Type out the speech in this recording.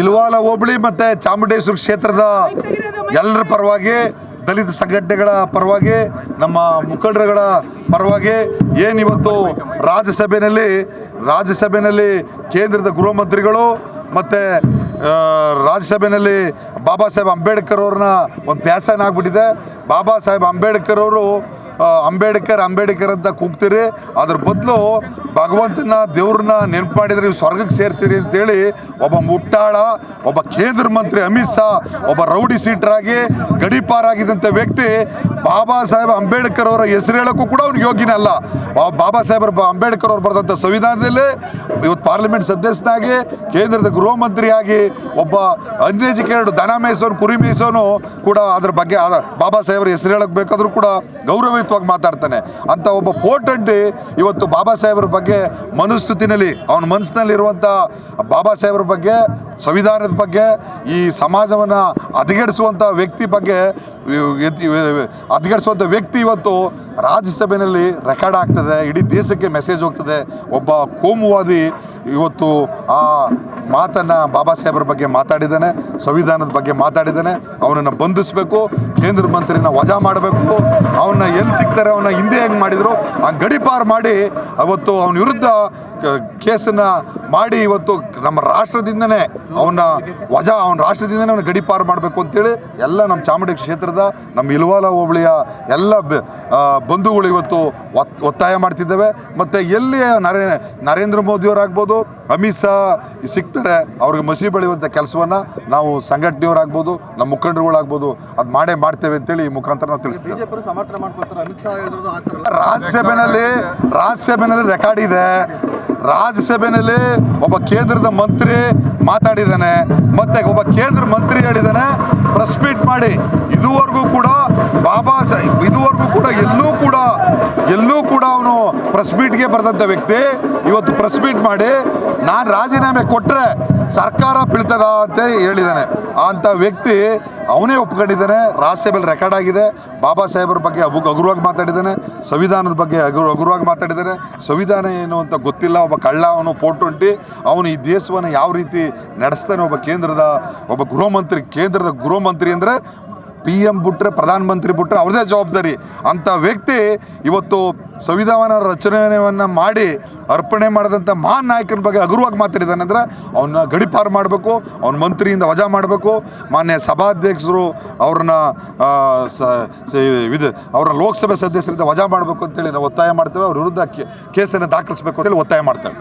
ಇಲ್ವಾಲ ಹೋಬಳಿ ಮತ್ತು ಚಾಮುಂಡೇಶ್ವರಿ ಕ್ಷೇತ್ರದ ಎಲ್ಲರ ಪರವಾಗಿ, ದಲಿತ ಸಂಘಟನೆಗಳ ಪರವಾಗಿ, ನಮ್ಮ ಮುಖಂಡರುಗಳ ಪರವಾಗಿ ಏನಿವತ್ತು ರಾಜ್ಯಸಭೆಯಲ್ಲಿ ರಾಜ್ಯಸಭೆಯಲ್ಲಿ ಕೇಂದ್ರದ ಗೃಹ ಮಂತ್ರಿಗಳು ಮತ್ತು ರಾಜ್ಯಸಭೆಯಲ್ಲಿ ಬಾಬಾ ಸಾಹೇಬ್ ಅಂಬೇಡ್ಕರ್ ಅವ್ರನ್ನ ಒಂದು ಪ್ಯಾಸನ್ ಆಗಿಬಿಟ್ಟಿದೆ. ಬಾಬಾ ಸಾಹೇಬ್ ಅಂಬೇಡ್ಕರ್ ಅವರು ಅಂಬೇಡ್ಕರ್ ಅಂಬೇಡ್ಕರ್ ಅಂತ ಕೂಗ್ತೀರಿ. ಅದ್ರ ಬದಲು ಭಗವಂತನ ದೇವ್ರನ್ನ ನೆನಪು ಮಾಡಿದರೆ ನೀವು ಸ್ವರ್ಗಕ್ಕೆ ಸೇರ್ತೀರಿ ಅಂತೇಳಿ ಒಬ್ಬ ಮುಟ್ಟಾಳ, ಒಬ್ಬ ಕೇಂದ್ರ ಮಂತ್ರಿ ಅಮಿತ್ ಶಾ, ಒಬ್ಬ ರೌಡಿ ಸೀಟರಾಗಿ ಗಡೀಪಾರಾಗಿದ್ದಂಥ ವ್ಯಕ್ತಿ ಬಾಬಾ ಸಾಹೇಬ್ ಅಂಬೇಡ್ಕರ್ ಅವರ ಹೆಸರು ಹೇಳೋಕ್ಕೂ ಕೂಡ ಅವ್ನಿಗೆ ಯೋಗ್ಯನೇ ಅಲ್ಲ. ಬಾಬಾ ಸಾಹೇಬ್ ಅಂಬೇಡ್ಕರ್ ಅವ್ರು ಬರೆದಂಥ ಸಂವಿಧಾನದಲ್ಲಿ ಇವತ್ತು ಪಾರ್ಲಿಮೆಂಟ್ ಸದಸ್ಯನಾಗಿ, ಕೇಂದ್ರದ ಗೃಹ ಮಂತ್ರಿಯಾಗಿ ಒಬ್ಬ ಅನ್ಎಜುಕೇಟೆಡ್ ದನ ಮೇಯಿಸೋನು ಕುರಿ ಮೇಯಿಸೋನು ಕೂಡ ಅದ್ರ ಬಗ್ಗೆ ಬಾಬಾ ಸಾಹೇಬ್ರ ಹೆಸರು ಹೇಳಕ್ಕೆ ಬೇಕಾದರೂ ಕೂಡ ಗೌರವಯುತವಾಗಿ ಮಾತಾಡ್ತಾನೆ. ಅಂತ ಒಬ್ಬ ಪೋರ್ಟಂಟಿ ಇವತ್ತು ಬಾಬಾ ಸಾಹೇಬ್ರ ಬಗ್ಗೆ ಮನಸ್ಥಿತಿನಲ್ಲಿ, ಅವನ ಮನಸ್ಸಿನಲ್ಲಿರುವಂಥ ಬಾಬಾ ಸಾಹೇಬ್ರ ಬಗ್ಗೆ, ಸಂವಿಧಾನದ ಬಗ್ಗೆ, ಈ ಸಮಾಜವನ್ನು ಹದಗೆಡಿಸುವಂಥ ವ್ಯಕ್ತಿ ಬಗ್ಗೆ ಹದಗೆಡಿಸುವಂಥ ವ್ಯಕ್ತಿ ಇವತ್ತು ರಾಜ್ಯಸಭೆಯಲ್ಲಿ ರೆಕಾರ್ಡ್ ಆಗ್ತದೆ, ಇಡೀ ದೇಶಕ್ಕೆ ಮೆಸೇಜ್ ಹೋಗ್ತದೆ. ಒಬ್ಬ ಕೋಮುವಾದಿ ಇವತ್ತು ಆ ಮಾತನ್ನು ಬಾಬಾ ಸಾಹೇಬ್ರ ಬಗ್ಗೆ ಮಾತಾಡಿದ್ದಾನೆ, ಸಂವಿಧಾನದ ಬಗ್ಗೆ ಮಾತಾಡಿದ್ದಾನೆ. ಅವನನ್ನು ಬಂಧಿಸಬೇಕು, ಕೇಂದ್ರ ಮಂತ್ರಿನ ವಜಾ ಮಾಡಬೇಕು. ಅವನ್ನ ಎಲ್ಲಿ ಸಿಗ್ತಾರೆ, ಅವನ್ನ ಹಿಂದೆ ಹೆಂಗೆ ಮಾಡಿದರು? ಆ ಗಡಿಪಾರು ಮಾಡಿ ಅವತ್ತು ಅವನ ವಿರುದ್ಧ ಕೇಸನ್ನ ಮಾಡಿ ಇವತ್ತು ನಮ್ಮ ರಾಷ್ಟ್ರದಿಂದನೇ ಅವನ್ನ ವಜಾ, ಅವನ ರಾಷ್ಟ್ರದಿಂದನೇ ಅವನ ಗಡಿಪಾರು ಮಾಡಬೇಕು ಅಂತೇಳಿ ಎಲ್ಲ ನಮ್ಮ ಚಾಮುಂಡಿ ಕ್ಷೇತ್ರದ, ನಮ್ಮ ಇಲ್ವಾಲ ಹೋಬಳಿಯ ಎಲ್ಲ ಬಂಧುಗಳು ಇವತ್ತು ಒತ್ ಒತ್ತಾಯ ಮಾಡ್ತಿದ್ದೇವೆ. ಮತ್ತು ಎಲ್ಲಿ ನರೇ ನರೇಂದ್ರ ಮೋದಿಯವರಾಗ್ಬೋದು ಅಮಿತ್ ಶಾ ಸಿಗ್ತಾರೆ ಅವ್ರಿಗೆ ಮಸಿ ಬೆಳೆಯುವಂಥ ಕೆಲಸವನ್ನು ನಾವು ಸಂಘಟನೆಯವರಾಗ್ಬೋದು ನಮ್ಮ ಮುಖಂಡರುಗಳಾಗ್ಬೋದು ಅದು ಮಾಡೇ ಮಾಡ್ತೇವೆ ಅಂತೇಳಿ ಈ ಮುಖಾಂತರ ನಾವು ತಿಳಿಸ್ತೇವೆ. ರಾಜ್ಯಸಭೆಯಲ್ಲಿ ರಾಜ್ಯಸಭೆಯಲ್ಲಿ ರೆಕಾರ್ಡ್ ಇದೆ. ರಾಜ್ಯಸಭೆಯಲ್ಲಿ ಒಬ್ಬ ಕೇಂದ್ರದ ಮಂತ್ರಿ ಮಾತಾಡಿದ್ದಾನೆ. ಮತ್ತೆ ಒಬ್ಬ ಕೇಂದ್ರ ಮಂತ್ರಿ ಹೇಳಿದ್ದಾನೆ. ಪ್ರೆಸ್ ಮೀಟ್ ಮಾಡಿ. ಇದುವರೆಗೂ ಕೂಡ ಬಾಬಾ ಪ್ರೆಸ್ ಮೀಟ್ಗೆ ಬರೆದಂಥ ವ್ಯಕ್ತಿ ಇವತ್ತು ಪ್ರೆಸ್ ಮೀಟ್ ಮಾಡಿ, ನಾನು ರಾಜೀನಾಮೆ ಕೊಟ್ಟರೆ ಸರ್ಕಾರ ಬೀಳ್ತದ ಅಂತ ಹೇಳಿದ್ದಾನೆ ಅಂಥ ವ್ಯಕ್ತಿ ಅವನೇ ಒಪ್ಕೊಂಡಿದ್ದಾನೆ. ರಾಜ್ಯಸಭೆಯಲ್ಲಿ ರೆಕಾರ್ಡ್ ಆಗಿದೆ. ಬಾಬಾ ಸಾಹೇಬ್ರ ಬಗ್ಗೆ ಅಬು ಹಗುರವಾಗಿ ಮಾತಾಡಿದ್ದಾನೆ. ಸಂವಿಧಾನದ ಬಗ್ಗೆ ಹಗುರ ಹಗುರವಾಗಿ ಮಾತಾಡಿದ್ದಾನೆ. ಸಂವಿಧಾನ ಏನು ಅಂತ ಗೊತ್ತಿಲ್ಲ. ಒಬ್ಬ ಕಳ್ಳ ಅವನು ಪೋಟೊಂಟಿ ಅವನು ಈ ದೇಶವನ್ನು ಯಾವ ರೀತಿ ನಡೆಸ್ತಾನೆ? ಒಬ್ಬ ಕೇಂದ್ರದ ಒಬ್ಬ ಗೃಹ ಕೇಂದ್ರದ ಗೃಹ ಮಂತ್ರಿ ಅಂದರೆ ಪಿ ಎಂ ಬಿಟ್ರೆ, ಪ್ರಧಾನಮಂತ್ರಿ ಬಿಟ್ರೆ ಅವ್ರದೇ ಜವಾಬ್ದಾರಿ. ಅಂಥ ವ್ಯಕ್ತಿ ಇವತ್ತು ಸಂವಿಧಾನ ರಚನೆಯನ್ನು ಮಾಡಿ ಅರ್ಪಣೆ ಮಾಡಿದಂಥ ಮಹಾನ್ ನಾಯಕನ ಬಗ್ಗೆ ಹಗುರವಾಗಿ ಮಾತಾಡಿದ್ದಾನೆ ಅಂದರೆ ಅವನ್ನ ಗಡಿಪಾರು ಮಾಡಬೇಕು, ಅವ್ನ ಮಂತ್ರಿಯಿಂದ ವಜಾ ಮಾಡಬೇಕು. ಮಾನ್ಯ ಸಭಾಧ್ಯಕ್ಷರು ಅವ್ರನ್ನ ಇದು, ಅವ್ರನ್ನ ಲೋಕಸಭೆ ಸದಸ್ಯರಿಂದ ವಜಾ ಮಾಡಬೇಕು ಅಂತೇಳಿ ನಾವು ಒತ್ತಾಯ ಮಾಡ್ತೇವೆ. ಅವ್ರ ವಿರುದ್ಧ ಕೇಸನ್ನು ದಾಖಲಿಸಬೇಕು ಅಂತೇಳಿ ಒತ್ತಾಯ ಮಾಡ್ತೇವೆ.